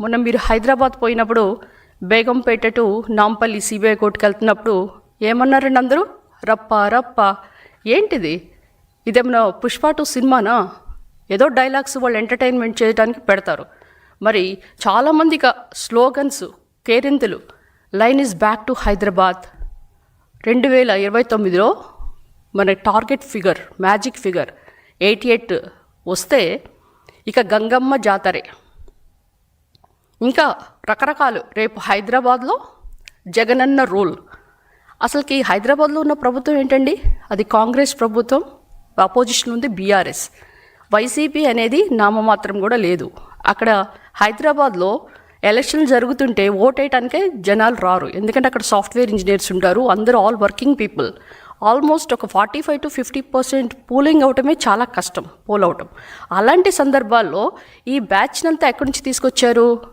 మొన్న మీరు హైదరాబాద్ పోయినప్పుడు బేగంపేట టు నాంపల్లి సిబిఐ కోర్టుకు వెళ్తున్నప్పుడు ఏమన్నారండి అందరూ? రప్ప రప్ప. ఏంటిది? ఇదేమన్నా పుష్ప టు సినిమానా? ఏదో డైలాగ్స్ వాళ్ళు ఎంటర్టైన్మెంట్ చేయడానికి పెడతారు. మరి చాలామంది స్లోగన్స్ కేరింతలు line is back to Hyderabad. రెండు వేల ఇరవై తొమ్మిదిలో మన target figure magic figure eighty eight వస్తే ఇక గంగమ్మ జాతరే. ఇంకా రకరకాలు. రేపు హైదరాబాద్లో జగనన్న రూల్. అసలుకి హైదరాబాద్లో ఉన్న ప్రభుత్వం ఏంటండి? అది కాంగ్రెస్ ప్రభుత్వం అపోజిషన్ ఉంది బీఆర్ఎస్ వైసీపీ అనేది నామమాత్రం కూడా లేదు. అక్కడ హైదరాబాద్లో ఎలక్షన్లు జరుగుతుంటే ఓటేయటానికే జనాలు రారు. ఎందుకంటే అక్కడ సాఫ్ట్వేర్ ఇంజనీర్స్ ఉంటారు అందరూ ఆల్ వర్కింగ్ పీపుల్ ఆల్మోస్ట్ ఒక forty five to fifty percent pooling అవటమే చాలా కష్టం పోల్ అవటం అలాంటి సందర్భాల్లో ఈ బ్యాచ్నంతా ఎక్కడి నుంచి తీసుకొచ్చారు?